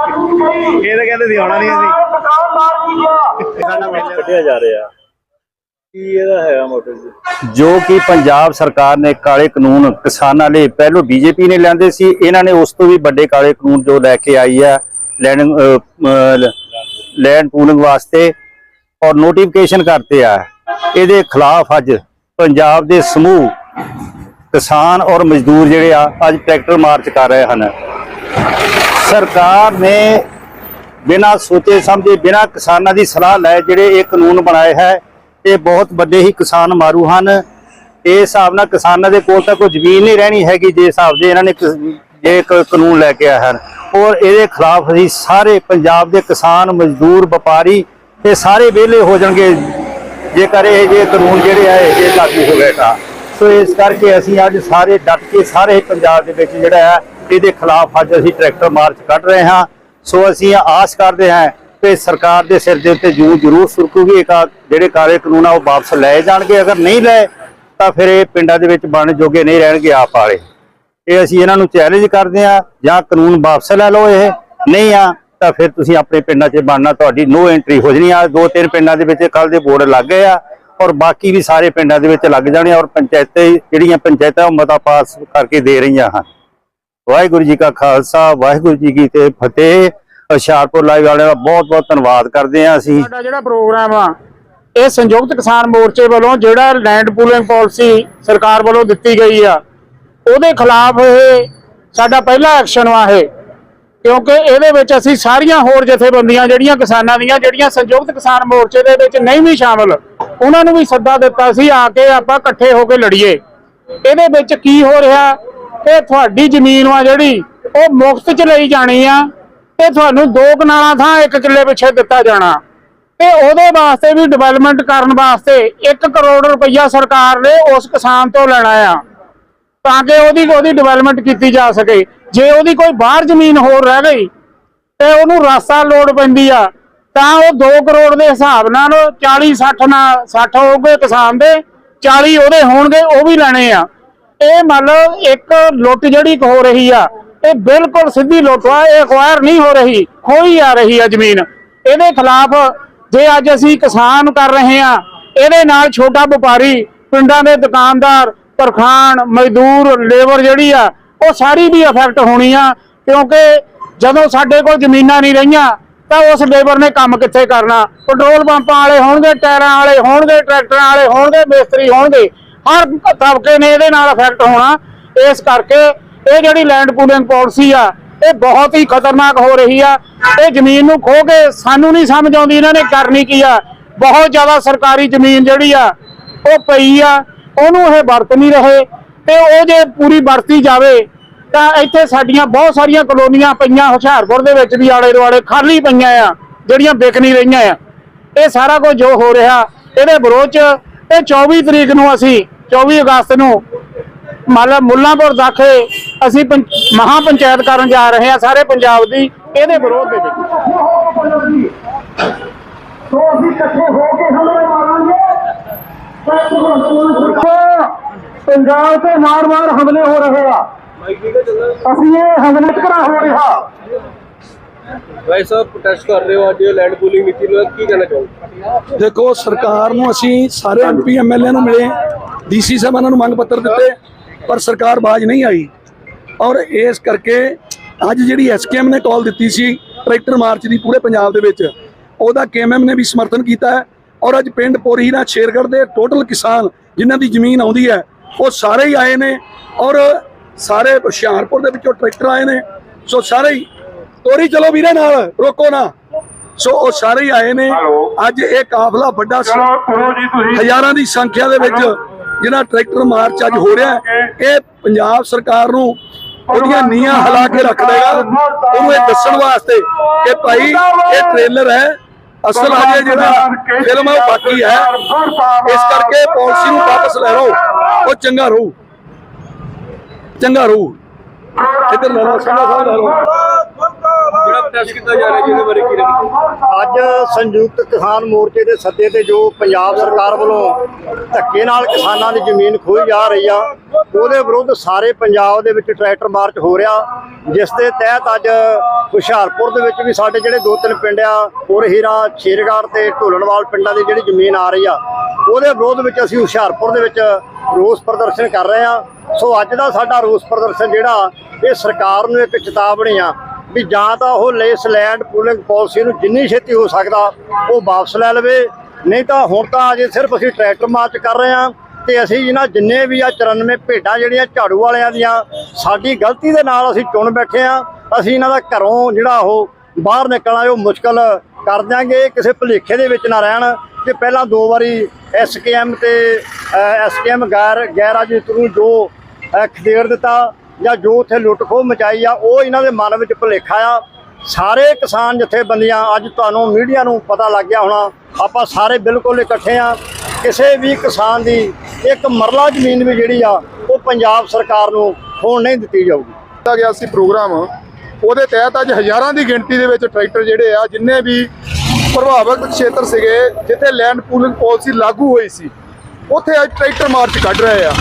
ਇਹ ਤਾਂ ਕਹਿੰਦੇ ਸੀ ਆਉਣਾ ਨਹੀਂ ਅਸੀਂ। ਸਾਡਾ ਮੇਲੇ ਕੱਢਿਆ ਜਾ ਰਿਹਾ। ਕੀ ਇਹਦਾ ਹੈਗਾ ਮੋਟਿਵ ਜੀ? ਜੋ ਕਿ ਪੰਜਾਬ ਸਰਕਾਰ ਨੇ ਕਾਲੇ ਕਾਨੂੰਨ ਕਿਸਾਨਾਂ ਲਈ ਪਹਿਲੋਂ ਬੀਜੇਪੀ ਨੇ ਲਿਆਂਦੇ ਸੀ ਇਹਨਾਂ ਨੇ ਉਸ ਤੋਂ ਵੀ ਵੱਡੇ ਕਾਲੇ ਕਾਨੂੰਨ ਜੋ ਲੈ ਕੇ ਆਈ ਹੈ ਲੈਂਡ ਲੈਂਡ ਪੂਲਿੰਗ ਵਾਸਤੇ ਔਰ ਨੋਟੀਫਿਕੇਸ਼ਨ ਕਰਤੇ ਆ। ਇਹਦੇ ਖਿਲਾਫ ਅੱਜ ਪੰਜਾਬ ਦੇ ਸਮੂਹ ਕਿਸਾਨ ਔਰ ਮਜ਼ਦੂਰ ਜਿਹੜੇ ਆ ਅੱਜ ਟਰੈਕਟਰ ਮਾਰਚ ਕਰ ਰਹੇ ਹਨ। ਸਰਕਾਰ ਨੇ ਬਿਨਾਂ ਸੋਚੇ ਸਮਝੇ, ਬਿਨਾਂ ਕਿਸਾਨਾਂ ਦੀ ਸਲਾਹ ਲੈ ਜਿਹੜੇ ਇਹ ਕਾਨੂੰਨ ਬਣਾਏ ਹੈ, ਇਹ ਬਹੁਤ ਵੱਡੇ ਹੀ ਕਿਸਾਨ ਮਾਰੂ ਹਨ। ਇਸ ਹਿਸਾਬ ਨਾਲ ਕਿਸਾਨਾਂ ਦੇ ਕੋਲ ਤਾਂ ਕੋਈ ਜ਼ਮੀਨ ਨਹੀਂ ਰਹਿਣੀ ਹੈਗੀ, ਜੇ ਹਿਸਾਬ ਦੇ ਇਹਨਾਂ ਨੇ ਕਿਸ- ਜੇ ਕਾਨੂੰਨ ਲੈ ਕੇ ਆਏ ਹਨ ਔਰ ਇਹਦੇ ਖਿਲਾਫ ਅਸੀਂ ਸਾਰੇ ਪੰਜਾਬ ਦੇ ਕਿਸਾਨ, ਮਜ਼ਦੂਰ, ਵਪਾਰੀ ਇਹ ਸਾਰੇ ਵਿਹਲੇ ਹੋ ਜਾਣਗੇ, ਜੇਕਰ ਇਹ ਜੇ ਕਾਨੂੰਨ ਜਿਹੜੇ ਆ, ਇਹ ਲਾਗੂ ਹੋ ਤਾਂ। ਸੋ ਇਸ ਕਰਕੇ ਅਸੀਂ ਅੱਜ ਸਾਰੇ ਡਟ ਕੇ ਸਾਰੇ ਪੰਜਾਬ ਦੇ ਵਿੱਚ ਜਿਹੜਾ ਹੈ ਦੇ ਖਿਲਾਫ ਅੱਜ ਅਸੀਂ ਟਰੈਕਟਰ ਮਾਰਚ ਕੱਢ ਰਹੇ ਹਾਂ। ਸੋ ਅਸੀਂ ਆਸ ਕਰਦੇ ਹਾਂ ਕਿ ਸਰਕਾਰ ਦੇ ਸਿਰ ਦੇ ਉੱਤੇ ਜੂ ਜ਼ਰੂਰ ਸੁਰਕੂਗੀ। ਇੱਕ ਜਿਹੜੇ ਕਾਲੇ ਕਾਨੂੰਨ ਆ, ਉਹ ਵਾਪਸ ਲਏ ਜਾਣਗੇ। ਅਗਰ ਨਹੀਂ ਲਏ, ਤਾਂ ਫਿਰ ਇਹ ਪਿੰਡਾਂ ਦੇ ਵਿੱਚ ਬਣ ਜੋਗੇ ਨਹੀਂ ਰਹਿਣਗੇ ਆਪ ਵਾਲੇ। ਇਹ ਅਸੀਂ ਇਹਨਾਂ ਨੂੰ ਚੈਲੰਜ ਕਰਦੇ ਆ ਜਾਂ ਕਾਨੂੰਨ ਵਾਪਸ ਲੈ ਲਓ ਇਹ। ਨਹੀਂ ਆ, ਤਾਂ ਫਿਰ ਤੁਸੀਂ ਆਪਣੇ ਪਿੰਡਾਂ 'ਚ ਬਣਨਾ ਤੁਹਾਡੀ ਨੋ ਐਂਟਰੀ ਹੋ ਜਣੀ ਆ। ਦੋ ਤਿੰਨ ਪਿੰਡਾਂ ਦੇ ਵਿੱਚ ਕੱਲ ਦੇ ਬੋਰਡ ਲੱਗ ਗਏ ਆ, ਔਰ ਬਾਕੀ ਵੀ ਸਾਰੇ ਪਿੰਡਾਂ ਦੇ ਵਿੱਚ ਲੱਗ ਜਾਣੇ ਔਰ ਪੰਚਾਇਤਾਂ ਜਿਹੜੀਆਂ ਪੰਚਾਇਤਾਂ ਉਹ ਮਤਾ ਪਾਸ ਕਰਕੇ ਦੇ ਰਹੀਆਂ ਹਨ। ਵਾਹਿਗੁਰੂ ਜੀ ਕਾ ਖਾਲਸਾ, ਵਾਹਿਗੁਰੂ ਜੀ ਕੀ ਤੇ ਫਤਿਹ। ਹੁਸ਼ਿਆਰਪੁਰ ਲਾਈਵ ਵਾਲਿਆਂ ਦਾ ਬਹੁਤ ਬਹੁਤ ਧੰਨਵਾਦ ਕਰਦੇ ਆ ਅਸੀਂ। ਸਾਡਾ ਜਿਹੜਾ ਪ੍ਰੋਗਰਾਮ ਆ, ਇਹ ਸੰਯੁਕਤ ਕਿਸਾਨ ਮੋਰਚੇ ਵੱਲੋਂ ਜਿਹੜਾ ਲੈਂਡ ਪੂਲਿੰਗ ਪਾਲਿਸੀ ਸਰਕਾਰ ਵੱਲੋਂ ਦਿੱਤੀ ਗਈ ਆ, ਉਹਦੇ ਖਿਲਾਫ ਇਹ ਸਾਡਾ ਪਹਿਲਾ ਐਕਸ਼ਨ ਵਾ ਇਹ। ਕਿਉਂਕਿ ਇਹਦੇ ਵਿੱਚ ਅਸੀਂ ਸਾਰੀਆਂ ਹੋਰ ਜਥੇਬੰਦੀਆਂ ਜਿਹੜੀਆਂ ਕਿਸਾਨਾਂ ਦੀਆਂ, ਜਿਹੜੀਆਂ ਸੰਯੁਕਤ ਕਿਸਾਨ ਮੋਰਚੇ ਦੇ ਵਿੱਚ ਨਹੀਂ ਵੀ ਸ਼ਾਮਲ, ਉਹਨਾਂ ਨੂੰ ਵੀ ਸੱਦਾ ਦਿੱਤਾ ਸੀ ਆ ਕੇ ਆਪਾਂ ਇਕੱਠੇ ਹੋ ਕੇ ਲੜੀਏ। ਇਹਦੇ ਵਿੱਚ ਕੀ ਹੋ ਰਿਹਾ ਕਿ ਤੁਹਾਡੀ ਜ਼ਮੀਨ ਵਾ ਜਿਹੜੀ, ਉਹ ਮੁਫਤ ਚ ਲਈ ਜਾਣੀ ਆ। ਤੇ ਤੁਹਾਨੂੰ ਦੋ ਕਨਾਲਾਂ ਥਾਂ ਇੱਕ ਕਿੱਲੇ ਪਿੱਛੇ ਦਿੱਤਾ ਜਾਣਾ। ਤੇ ਉਹਦੇ ਵਾਸਤੇ ਵੀ ਡਿਵੈਲਪਮੈਂਟ ਕਰਨ ਵਾਸਤੇ 1 ਕਰੋੜ ਰੁਪਈਆ ਸਰਕਾਰ ਨੇ ਉਸ ਕਿਸਾਨ ਤੋਂ ਲੈਣਾ ਆ। ਤਾਂ ਕਿ ਉਹਦੀ ਉਹਦੀ ਡਿਵੈਲਪਮੈਂਟ ਕੀਤੀ ਜਾ ਸਕੇ। ਜੇ ਉਹਦੀ ਕੋਈ ਬਾਹਰ ਜ਼ਮੀਨ ਹੋਰ ਰਹਿ ਗਈ ਤੇ ਉਹਨੂੰ ਰਸਤਾ ਲੋੜ ਪੈਂਦੀ ਆ, ਤਾਂ ਉਹ 2 ਕਰੋੜ ਦੇ ਹਿਸਾਬ ਨਾਲ 40 60 ਨਾਲ 60 ਹੋਊਗੇ ਕਿਸਾਨ ਦੇ 40 ਉਹਦੇ ਹੋਣਗੇ, ਉਹ ਵੀ ਲੈਣੇ ਆ। ਇਹ ਮਤਲਬ ਇੱਕ ਲੁੱਟ ਜਿਹੜੀ ਹੋ ਰਹੀ ਆ, ਇਹ ਬਿਲਕੁਲ ਸਿੱਧੀ ਲੁੱਟ ਆ, ਇਹ ਅਕਵਾਇਰ ਨਹੀਂ ਹੋ ਰਹੀ, ਖੋਈ ਆ ਰਹੀ ਆ ਜ਼ਮੀਨ। ਇਹਦੇ ਖਿਲਾਫ ਜੇ ਅੱਜ ਅਸੀਂ ਕਿਸਾਨ ਕਰ ਰਹੇ ਆ, ਇਹਦੇ ਨਾਲ ਛੋਟਾ ਵਪਾਰੀ, ਪਿੰਡਾਂ ਦੇ ਦੁਕਾਨਦਾਰ ਤਰਖਾਨ ਮਜ਼ਦੂਰ, ਲੇਬਰ ਜਿਹੜੀ ਆ, ਉਹ ਸਾਰੀ ਵੀ ਅਫੈਕਟ ਹੋਣੀ ਆ, ਕਿਉਂਕਿ ਜਦੋਂ ਸਾਡੇ ਕੋਲ ਜ਼ਮੀਨਾਂ ਨਹੀਂ ਰਹੀਆਂ, ਤਾਂ ਉਸ ਲੇਬਰ ਨੇ ਕੰਮ ਕਿੱਥੇ ਕਰਨਾ? ਪੈਟਰੋਲ ਪੰਪਾਂ ਵਾਲੇ ਹੋਣਗੇ, ਟਾਇਰਾਂ ਵਾਲੇ ਹੋਣਗੇ, ਟਰੈਕਟਰਾਂ ਵਾਲੇ ਹੋਣਗੇ, ਮਿਸਤਰੀ ਹੋਣਗੇ। ਹਰ ਤਬਕੇ ਨੇ ਇਹਦੇ ਨਾਲ ਅਫੈਕਟ ਹੋਣਾ। ਇਸ ਕਰਕੇ ਇਹ ਜਿਹੜੀ ਲੈਂਡ ਪੂਲਿੰਗ ਪਾਲਿਸੀ ਆ, ਇਹ ਬਹੁਤ ਹੀ ਖਤਰਨਾਕ ਹੋ ਰਹੀ ਆ। ਇਹ ਜ਼ਮੀਨ ਨੂੰ ਖੋ ਕੇ ਸਾਨੂੰ ਨਹੀਂ ਸਮਝ ਆਉਂਦੀ ਇਹਨਾਂ ਨੇ ਕਰਨੀ ਕੀ ਆ। ਬਹੁਤ ਜ਼ਿਆਦਾ ਸਰਕਾਰੀ ਜ਼ਮੀਨ ਜਿਹੜੀ ਆ, ਉਹ ਪਈ ਆ। ਉਹਨੂੰ ਇਹ ਵਰਤ ਨਹੀਂ ਰਹੇ। ਤੇ ਉਹ ਜੇ ਪੂਰੀ ਵਰਤੀ ਜਾਵੇ, ਤਾਂ ਇੱਥੇ ਸਾਡੀਆਂ ਬਹੁਤ ਸਾਰੀਆਂ ਕਲੋਨੀਆਂ ਪਈਆਂ, ਹੁਸ਼ਿਆਰਪੁਰ ਦੇ ਵਿੱਚ ਵੀ ਆਲੇ ਦੁਆਲੇ ਖਾਲੀ ਪਈਆਂ ਆ, ਜਿਹੜੀਆਂ ਵਿਕ ਨਹੀਂ ਰਹੀਆਂ ਆ। ਇਹ ਸਾਰਾ ਕੁਝ ਜੋ ਹੋ ਰਿਹਾ, ਇਹਦੇ ਵਿਰੋਧ ਚ ਤੇ 24 ਤਰੀਕ ਨੂੰ ਅਸੀਂ 24 ਅਗਸਤ ਨੂੰ ਮਾਲਾ ਮੁੱਲਾਂਪੁਰ ਦਾਖੇ ਅਸੀਂ ਮਹਾ ਪੰਚਾਇਤ ਕਰਨ ਜਾ ਰਹੇ ਹਾਂ ਸਾਰੇ ਪੰਜਾਬ ਦੀ, ਇਹਦੇ ਵਿਰੋਧ ਦੇ ਵਿੱਚ। ਸੋ ਅਸੀਂ ਇਕੱਠੇ ਹੋ ਕੇ ਹਮਲੇ ਮਾਰਾਂਗੇ। ਪੰਜਾਬ ਤੇ ਮਾਰ-ਮਾਰ ਹਮਲੇ ਹੋ ਰਹੇ ਆ। ਅਸੀਂ ਇਹ ਹਮਲੇ ਕਰਾ ਹੋ ਰਿਹਾ। ਭਾਈ ਸਾਹਿਬ ਪ੍ਰੋਟੈਸਟ ਕਰ ਰਹੇ ਹੋ ਅੱਜ ਲੈਂਡ ਪੂਲਿੰਗ ਨੀਤੀ ਨੂੰ ਕੀ ਕਹਿਣਾ ਚਾਹੋਗੇ? ਦੇਖੋ, ਸਰਕਾਰ ਨੂੰ ਅਸੀਂ ਸਾਰੇ ਐਮਪੀ ਐਮਐਲਏ ਨੂੰ ਮਿਲੇ ਡੀਸੀ ਸਾਹਿਬਾਨਾਂ ਨੂੰ ਮੰਗ ਪੱਤਰ ਦਿੱਤੇ, ਪਰ ਸਰਕਾਰ ਬਾਜ ਨਹੀਂ ਆਈ। ਔਰ ਇਸ ਕਰਕੇ ਅੱਜ ਜਿਹੜੀ ਐਸਕੇਐਮ ਨੇ ਕਾਲ ਦਿੱਤੀ ਸੀ, ਟਰੈਕਟਰ ਮਾਰਚ ਦੀ ਪੂਰੇ ਪੰਜਾਬ ਦੇ ਵਿੱਚ, ਉਹਦਾ ਕੇਐਮਐਮ ਨੇ ਵੀ ਸਮਰਥਨ ਕੀਤਾ ਹੈ। ਔਰ ਅੱਜ ਪਿੰਡ ਪੋਰੀਨਾ ਸ਼ੇਰਗੜ੍ਹ ਦੇ ਟੋਟਲ ਕਿਸਾਨ ਜਿਨ੍ਹਾਂ ਦੀ ਜ਼ਮੀਨ ਆਉਂਦੀ ਹੈ, ਉਹ ਸਾਰੇ ਹੀ ਆਏ ਨੇ। ਔਰ ਸਾਰੇ ਹੁਸ਼ਿਆਰਪੁਰ ਦੇ ਵਿੱਚੋਂ ਟਰੈਕਟਰ ਆਏ ਨੇ। ਸੋ ਸਾਰੇ ਹੀ ਤੋਰੀ ਚਲੋ ਵੀਰੇ ਨਾਲ ਰੋਕੋ ਨਾ। ਸੋ ਉਹ ਸਾਰੇ ਹੀ ਆਏ ਨੇ। ਅੱਜ ਇਹ ਕਾਫਲਾ ਵੱਡਾ ਸੀ। ਹਜ਼ਾਰਾਂ ਦੀ ਸੰਖਿਆ ਦੇ ਵਿੱਚ ਜਿਹੜਾ ਟਰੈਕਟਰ ਮਾਰਚ ਅੱਜ ਹੋ ਰਿਹਾ ਹੈ, ਇਹ ਪੰਜਾਬ ਸਰਕਾਰ ਨੂੰ ਉਹਦੀਆਂ ਨੀਆਂ ਹਿਲਾ ਕੇ ਰੱਖ ਦੇਗਾ। ਉਹਨੂੰ ਇਹ ਦੱਸਣ ਵਾਸਤੇ ਕਿ ਭਾਈ ਇਹ ਟ੍ਰੇਲਰ ਹੈ। ਅਸਲ ਅਜੇ ਜਿਹੜਾ ਫਿਲਮ ਹੈ ਉਹ ਬਾਕੀ ਹੈ। ਇਸ ਕਰਕੇ ਪਾਲਿਸੀ ਨੂੰ ਵਾਪਸ ਲੈ ਲਓ। ਉਹ ਚੰਗਾ ਰਹੂ। ਚੰਗਾ ਰਹੂ। ਇੱਧਰ ਲੈ ਸਿੰਘਾ ਸਾਹਿਬ ਲੈ ਜਿਹੜਾ ਪ੍ਰੋਟੈਸਟ ਕੀਤਾ ਜਾ ਰਿਹਾ, ਜਿਹਦੇ ਬਾਰੇ ਕੀ ਰੱਖੀ ਅੱਜ ਸੰਯੁਕਤ ਕਿਸਾਨ ਮੋਰਚੇ ਦੇ ਸੱਦੇ ਤੇ ਜੋ ਪੰਜਾਬ ਸਰਕਾਰ ਵੱਲੋਂ ਧੱਕੇ ਨਾਲ ਕਿਸਾਨਾਂ ਦੀ ਜ਼ਮੀਨ ਖੋਈ ਜਾ ਰਹੀ ਆ, ਉਹਦੇ ਵਿਰੁੱਧ ਸਾਰੇ ਪੰਜਾਬ ਦੇ ਵਿੱਚ ਟਰੈਕਟਰ ਮਾਰਚ ਹੋ ਰਿਹਾ, ਜਿਸ ਦੇ ਤਹਿਤ ਅੱਜ ਹੁਸ਼ਿਆਰਪੁਰ ਦੇ ਵਿੱਚ ਵੀ ਸਾਡੇ ਜਿਹੜੇ ਦੋ ਤਿੰਨ ਪਿੰਡ ਆ ਪੁਰ ਹੀਰਾ ਸ਼ੇਰਗੜ੍ਹ ਤੇ ਢੋਲਣਵਾਲ ਪਿੰਡਾਂ ਦੀ ਜਿਹੜੀ ਜ਼ਮੀਨ ਆ ਰਹੀ ਆ, ਉਹਦੇ ਵਿਰੋਧ ਵਿੱਚ ਅਸੀਂ ਹੁਸ਼ਿਆਰਪੁਰ ਦੇ ਵਿੱਚ ਰੋਸ ਪ੍ਰਦਰਸ਼ਨ ਕਰ ਰਹੇ ਆ ਸੋ ਅੱਜ ਦਾ ਸਾਡਾ ਰੋਸ ਪ੍ਰਦਰਸ਼ਨ ਜਿਹੜਾ, ਇਹ ਸਰਕਾਰ ਨੂੰ ਇੱਕ ਚੇਤਾਵਨੀ ਆ ਵੀ ਜਾਂ ਤਾਂ ਉਹ ਲੇਸ ਲੈਂਡ ਪੂਲਿੰਗ ਪਾਲਿਸੀ ਨੂੰ ਜਿੰਨੀ ਛੇਤੀ ਹੋ ਸਕਦਾ ਉਹ ਵਾਪਸ ਲੈ ਲਵੇ, ਨਹੀਂ ਤਾਂ ਹੁਣ ਤਾਂ ਅਜੇ ਸਿਰਫ ਅਸੀਂ ਟਰੈਕਟਰ ਮਾਰਚ ਕਰ ਰਹੇ ਹਾਂ ਤੇ ਅਸੀਂ ਇਹਨਾਂ ਜਿੰਨੇ ਵੀ ਆ 94 ਭੇਡਾਂ ਜਿਹੜੀਆਂ ਝਾੜੂ ਵਾਲਿਆਂ ਦੀਆਂ, ਸਾਡੀ ਗਲਤੀ ਦੇ ਨਾਲ ਅਸੀਂ ਚੁਣ ਬੈਠੇ ਆ ਅਸੀਂ ਇਹਨਾਂ ਦਾ ਘਰੋਂ ਜਿਹੜਾ ਉਹ ਬਾਹਰ ਨਿਕਲਣਾ, ਉਹ ਮੁਸ਼ਕਲ ਕਰ ਦਿਆਂਗੇ, ਇਹ ਕਿਸੇ ਭੁਲੇਖੇ ਦੇ ਵਿੱਚ ਨਾ ਰਹਿਣ ਕਿ ਪਹਿਲਾਂ ਦੋ ਵਾਰੀ ਐਸਕੇਐਮ ਤੇ ਐਸਕੇਐਮ ਗੈਰ ਗੈਰ ਰਾਜਨੀਤਿਕ ਨੂੰ ਜੋ ਖਦੇੜ ਦਿੱਤਾ ਜਾਂ ਜੋ ਉੱਥੇ ਲੁੱਟ ਖੋਹ ਮਚਾਈ ਆ, ਉਹ ਇਹਨਾਂ ਦੇ ਮਨ ਵਿੱਚ ਭੁਲੇਖਾ ਆ। ਸਾਰੇ ਕਿਸਾਨ ਜਥੇਬੰਦੀਆਂ, ਅੱਜ ਤੁਹਾਨੂੰ ਮੀਡੀਆ ਨੂੰ ਪਤਾ ਲੱਗ ਗਿਆ ਹੋਣਾ, ਆਪਾਂ ਸਾਰੇ ਬਿਲਕੁਲ ਇਕੱਠੇ ਆ। ਕਿਸੇ ਵੀ ਕਿਸਾਨ ਦੀ ਇੱਕ ਮਰਲਾ ਜ਼ਮੀਨ ਵੀ ਜਿਹੜੀ ਆ, ਉਹ ਪੰਜਾਬ ਸਰਕਾਰ ਨੂੰ ਹੋਣ ਨਹੀਂ ਦਿੱਤੀ ਜਾਊਗੀ। ਦਿੱਤਾ ਗਿਆ ਸੀ ਪ੍ਰੋਗਰਾਮ। ਉਹਦੇ ਤਹਿਤ ਅੱਜ ਹਜ਼ਾਰਾਂ ਦੀ ਗਿਣਤੀ ਦੇ ਵਿੱਚ ਟਰੈਕਟਰ ਜਿਹੜੇ ਆ, ਜਿੰਨੇ ਵੀ ਪ੍ਰਭਾਵਿਤ ਖੇਤਰ ਸੀਗੇ, ਜਿੱਥੇ ਲੈਂਡ ਪੂਲਿੰਗ ਪਾਲਿਸੀ ਲਾਗੂ ਹੋਈ ਸੀ, ਉੱਥੇ ਅੱਜ ਟਰੈਕਟਰ ਮਾਰਚ ਕੱਢ ਰਹੇ ਆ।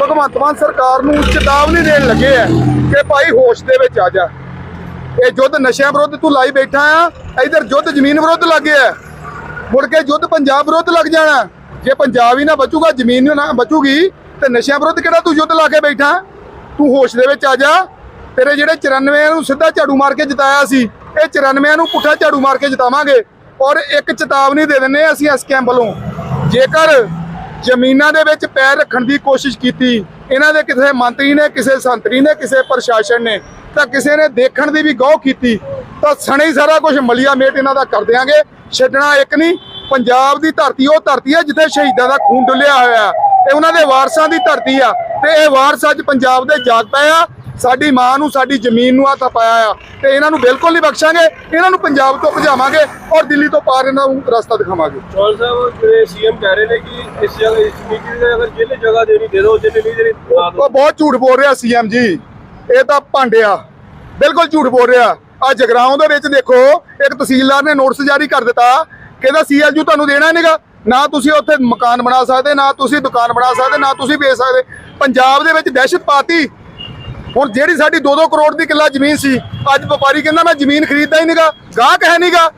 ਭਗਵੰਤ ਮਾਨ ਸਰਕਾਰ ਨੂੰ ਚੇਤਾਵਨੀ ਦੇਣ ਲੱਗੇ ਆ ਕਿ ਭਾਈ ਹੋਸ਼ ਦੇ ਵਿੱਚ ਆ ਜਾ। ਇਹ ਯੁੱਧ ਨਸ਼ਿਆਂ ਵਿਰੁੱਧ ਤੂੰ ਲਾਈ ਬੈਠਾ ਆ, ਇਧਰ ਯੁੱਧ ਜ਼ਮੀਨ ਵਿਰੁੱਧ ਲੱਗਿਆ ਮੁੜ ਕੇ ਯੁੱਧ ਪੰਜਾਬ ਵਿਰੁੱਧ ਲੱਗ ਜਾਣਾ। ਜੇ ਪੰਜਾਬ ਹੀ ਨਾ ਬਚੂਗਾ, ਜ਼ਮੀਨ ਨਾ ਬਚੂਗੀ, ਤੇ ਨਸ਼ਿਆਂ ਵਿਰੁੱਧ ਕਿਹੜਾ ਤੂੰ ਯੁੱਧ ਲਾ ਕੇ ਬੈਠਾ? ਤੂੰ ਹੋਸ਼ ਦੇ ਵਿੱਚ ਆ ਜਾ। ਤੇਰੇ ਜਿਹੜੇ 94 ਨੂੰ ਸਿੱਧਾ ਝਾੜੂ ਮਾਰ ਕੇ ਜਿਤਾਇਆ ਸੀ, ਇਹ 94 ਨੂੰ ਪੁੱਠਾ ਝਾੜੂ ਮਾਰ ਕੇ ਜਿਤਾਵਾਂਗੇ। ਔਰ ਇੱਕ ਚੇਤਾਵਨੀ ਦੇ ਦਿੰਨੇ ਆ ਅਸੀਂ ਐਸਕੇਐਮ ਵੱਲੋਂ। ਜੇਕਰ ਜ਼ਮੀਨਾਂ ਦੇ ਵਿੱਚ ਪੈਰ ਰੱਖਣ ਦੀ ਕੋਸ਼ਿਸ਼ ਕੀਤੀ। ਇਹਨਾਂ ਦੇ ਕਿਸੇ ਮੰਤਰੀ ਨੇ, ਕਿਸੇ ਸੰਤਰੀ ਨੇ, ਕਿਸੇ ਪ੍ਰਸ਼ਾਸਨ ਨੇ, ਤਾਂ ਕਿਸੇ ਨੇ ਦੇਖਣ ਦੀ ਵੀ ਗੌਹ ਕੀਤੀ, ਤਾਂ ਸਣੇ ਸਾਰਾ ਕੁਝ ਮਲੀਆ ਮੇਟ ਇਹਨਾਂ ਦਾ ਕਰ ਦਿਆਂਗੇ। ਛੱਡਣਾ ਇੱਕ ਨਹੀਂ, ਪੰਜਾਬ ਦੀ ਧਰਤੀ ਉਹ ਧਰਤੀ ਹੈ ਜਿੱਥੇ ਸ਼ਹੀਦਾਂ ਦਾ ਖੂਨ ਡੁੱਲਿਆ ਹੋਇਆ ਇਹ ਉਹਨਾਂ ਦੇ ਵਾਰਸਾਂ ਦੀ ਧਰਤੀ ਆ, ਤੇ ਇਹ ਵਾਰਸ ਅੱਜ ਪੰਜਾਬ ਦੇ ਜਾਗ ਪਏ ਆ। ਸਾਡੀ ਮਾਂ ਨੂੰ ਸਾਡੀ ਜ਼ਮੀਨ ਨੂੰ ਹੱਥ ਪਾਇਆ ਆ ਤੇ ਇਹਨਾਂ ਨੂੰ ਬਿਲਕੁਲ ਨਹੀਂ ਬਖਸ਼ਾਂਗੇ ਇਹਨਾਂ ਨੂੰ ਪੰਜਾਬ ਤੋਂ ਭਜਾਵਾਂਗੇ ਔਰ ਦਿੱਲੀ ਤੋਂ ਪਾਰ ਇਹਨਾਂ ਨੂੰ ਰਸਤਾ ਦਿਖਾਵਾਂਗੇ। ਚੌਲ ਸਾਹਿਬ ਜਿਹੜੇ ਸੀਐਮ ਕਹਿ ਰਹੇ ਨੇ ਕਿ ਇਸ ਜਗ੍ਹਾ ਇਸ ਨੀਤੀ ਦੀ ਅਗਰ ਜਿਹਨੇ ਜਗ੍ਹਾ ਦੇਣੀ ਦੇ ਦਿਓ ਜਿਹਨੇ ਨਹੀਂ ਦੇਣੀ ਉਹ ਬਹੁਤ ਝੂਠ ਬੋਲ ਰਿਹਾ ਸੀਐਮ ਜੀ ਇਹ ਤਾਂ ਭਾਂਡਿਆ ਬਿਲਕੁਲ ਝੂਠ ਬੋਲ ਰਿਹਾ। ਆ ਜਗਰਾਉਂ ਦੇ ਵਿੱਚ ਦੇਖੋ ਇੱਕ ਤਹਿਸੀਲਦਾਰ ਨੇ ਨੋਟਿਸ ਜਾਰੀ ਕਰ ਦਿੱਤਾ ਕਹਿੰਦਾ ਸੀਐਲਯੂ ਤੁਹਾਨੂੰ ਦੇਣਾ ਨਹੀਂਗਾ ਨਾ ਤੁਸੀਂ ਉੱਥੇ ਮਕਾਨ ਬਣਾ ਸਕਦੇ ਨਾ ਤੁਸੀਂ ਦੁਕਾਨ ਬਣਾ ਸਕਦੇ ਨਾ ਤੁਸੀਂ ਵੇਚ ਸਕਦੇ। ਪੰਜਾਬ ਦੇ ਵਿੱਚ ਦਹਿਸ਼ਤ ਪਾਤੀ ਹੁਣ ਜਿਹੜੀ ਸਾਡੀ 2-2 ਕਰੋੜ ਦੀ ਕਿੱਲਾ ਜ਼ਮੀਨ ਸੀ, ਅੱਜ ਵਪਾਰੀ ਕਹਿੰਦਾ ਮੈਂ ਜ਼ਮੀਨ ਖਰੀਦਦਾ ਹੀ ਨਹੀਂਗਾ ਗਾਹਕ ਹੈ ਨਹੀਂਗਾ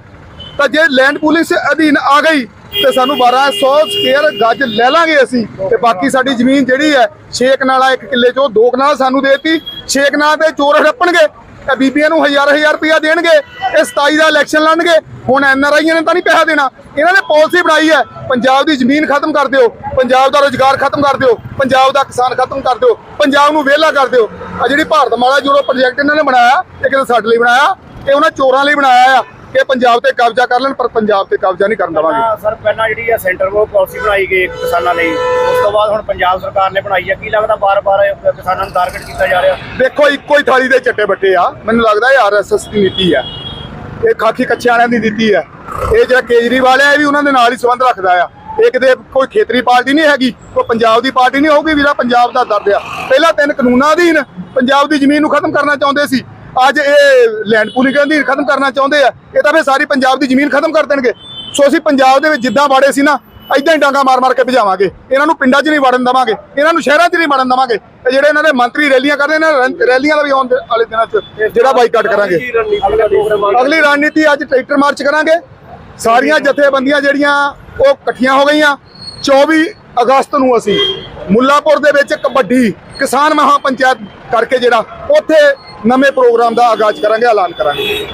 ਤਾਂ ਜੇ ਲੈਂਡ ਪੁਲਿਸ ਅਧੀਨ ਆ ਗਈ, ਤੇ ਸਾਨੂੰ 1200 ਸਕੇਅਰ ਗੱਜ ਲੈ ਲਾਂਗੇ ਅਸੀਂ, ਤੇ ਬਾਕੀ ਸਾਡੀ ਜ਼ਮੀਨ ਜਿਹੜੀ ਹੈ 6 ਕਨਾਲਾ ਇੱਕ ਕਿੱਲੇ ਚੋਂ 2 ਕਨਾਲ ਸਾਨੂੰ ਦੇਤੀ 6 ਕਨਾਲ ਤੇ ਚੋਰ ਹੜੱਪਣਗੇ। ਇਹ ਬੀਬੀਆਂ ਨੂੰ ਹਜ਼ਾਰ ਹਜ਼ਾਰ ਰੁਪਇਆ ਦੇਣਗੇ, ਇਹ 27 ਦਾ ਇਲੈਕਸ਼ਨ ਲੜਨਗੇ, ਹੁਣ ਐਨਆਰਆਈਆਂ ਨੇ ਤਾਂ ਨਹੀਂ ਪੈਸਾ ਦੇਣਾ। ਇਹਨਾਂ ਨੇ ਪਾਲਿਸੀ ਬਣਾਈ ਹੈ, ਪੰਜਾਬ ਦੀ ਜ਼ਮੀਨ ਖਤਮ ਕਰ ਦਿਓ, ਪੰਜਾਬ ਦਾ ਰੋਜ਼ਗਾਰ ਖਤਮ ਕਰ ਦਿਓ, ਪੰਜਾਬ ਦਾ ਕਿਸਾਨ ਖਤਮ ਕਰ ਦਿਓ, ਪੰਜਾਬ ਨੂੰ ਵਿਹਲਾ ਕਰ ਦਿਓ। ਆ ਜਿਹੜੀ ਭਾਰਤ ਮਾਲਾ ਜੋੜੋ ਪ੍ਰੋਜੈਕਟ ਇਹਨਾਂ ਨੇ ਬਣਾਇਆ, ਇਹ ਕਿਤੇ ਸਾਡੇ ਲਈ ਬਣਾਇਆ, ਇਹ ਉਹਨਾਂ ਚੋਰਾਂ ਲਈ ਬਣਾਇਆ ਆ। ਕਿ ਪੰਜਾਬ ਤੇ ਕਬਜ਼ਾ ਕਰ ਲੈਣ ਪਰ ਪੰਜਾਬ ਤੇ ਕਬਜ਼ਾ ਨਹੀਂ ਕਰਨ ਦੇਵਾਂਗੇ। ਸਰ ਪਹਿਲਾਂ ਜਿਹੜੀ ਆ ਸੈਂਟਰ ਵੱਲੋਂ ਪਾਲਿਸੀ ਬਣਾਈ ਗਈ ਕਿਸਾਨਾਂ ਲਈ ਉਸ ਤੋਂ ਬਾਅਦ ਹੁਣ ਪੰਜਾਬ ਸਰਕਾਰ ਨੇ ਬਣਾਈ ਆ। ਕੀ ਲੱਗਦਾ ਬਾਰ-ਬਾਰ ਕਿਸਾਨਾਂ ਨੂੰ ਟਾਰਗੇਟ ਕੀਤਾ ਜਾ ਰਿਹਾ? ਦੇਖੋ ਇੱਕੋ ਹੀ ਥਾਲੀ ਦੇ ਚੱਟੇ ਬੱਟੇ ਆ। ਮੈਨੂੰ ਲੱਗਦਾ ਇਹ ਆਰਐਸਐਸ ਦੀ ਨੀਤੀ ਆ। ਇਹ ਖਾਕੀ ਕੱਚੇ ਵਾਲਿਆਂ ਦੀ ਨੀਤੀ ਆ। ਇਹ ਜਿਹੜਾ ਕੇਜਰੀਵਾਲ ਹੈ ਇਹ ਵੀ ਉਹਨਾਂ ਦੇ ਨਾਲ ਹੀ ਸੰਬੰਧ ਰੱਖਦਾ ਆ। ਇਹ ਕਿਤੇ ਕੋਈ ਖੇਤਰੀ ਪਾਰਟੀ ਨਹੀਂ ਹੈਗੀ ਕੋਈ ਪੰਜਾਬ ਦੀ ਪਾਰਟੀ ਨਹੀਂ ਹੋਊਗੀ ਵੀਰਾ ਪੰਜਾਬ ਦਾ ਦਰਦ ਆ। ਪਹਿਲਾਂ ਤਿੰਨ ਕਾਨੂੰਨਾਂ ਅਧੀਨ ਪੰਜਾਬ ਦੀ ਜ਼ਮੀਨ ਨੂੰ ਖਤਮ ਕਰਨਾ ਚਾਹੁੰਦੇ ਸੀ। ਅੱਜ ਇਹ ਲੈਂਡ ਪੂਲਿੰਗ ਅਧੀਨ ਖਤਮ ਕਰਨਾ ਚਾਹੁੰਦੇ ਆ ਇਹ ਤਾਂ ਫੇ ਸਾਰੀ ਪੰਜਾਬ ਦੀ ਜ਼ਮੀਨ ਖਤਮ ਕਰ ਦੇਣਗੇ। ਸੋ ਅਸੀਂ ਪੰਜਾਬ ਦੇ ਵਿੱਚ ਜਿੱਦਾਂ ਬਾੜੇ ਸੀ ਨਾ ਇਦਾਂ ਹੀ ਡਾਂਗਾ ਮਾਰ ਮਾਰ ਕੇ ਭਜਾਵਾਂਗੇ। ਇਹਨਾਂ ਨੂੰ ਪਿੰਡਾਂ 'ਚ ਨਹੀਂ ਵੜਨ ਦੇਵਾਂਗੇ ਇਹਨਾਂ ਨੂੰ ਸ਼ਹਿਰਾਂ 'ਚ ਨਹੀਂ ਵੜਨ ਦੇਵਾਂਗੇ। ਤੇ ਜਿਹੜੇ ਇਹਨਾਂ ਦੇ ਮੰਤਰੀ ਰੈਲੀਆਂ ਕਰਦੇ ਨੇ ਰਨ- ਰੈਲੀਆਂ ਦਾ ਵੀ ਆਉਣ ਦੇ ਵਾਲੇ ਦਿਨਾਂ 'ਚ ਜਿਹੜਾ ਬਾਈਕਾਟ ਕਰਾਂਗੇ। ਦਾ ਅਗਲੀ ਰਣਨੀਤੀ ਅੱਜ ਟਰੈਕਟਰ ਮਾਰਚ ਕਰਾਂਗੇ। ਸਾਰੀਆਂ ਜਥੇਬੰਦੀਆਂ ਜਿਹੜੀਆਂ ਉਹ ਇਕੱਠੀਆਂ ਹੋ ਗਈਆਂ। 24 ਅਗਸਤ ਨੂੰ ਅਸੀਂ ਮੁੱਲਾਪੁਰ ਦੇ ਵਿੱਚ ਇੱਕ ਵੱਡੀ ਕਿਸਾਨ ਮਹਾ ਪੰਚਾਇਤ ਕਰਕੇ ਜਿਹੜਾ ਉੱਥੇ ਨਵੇਂ ਪ੍ਰੋਗਰਾਮ ਦਾ ਆਗਾਜ਼ ਕਰਾਂਗੇ ਐਲਾਨ ਕਰਾਂਗੇ।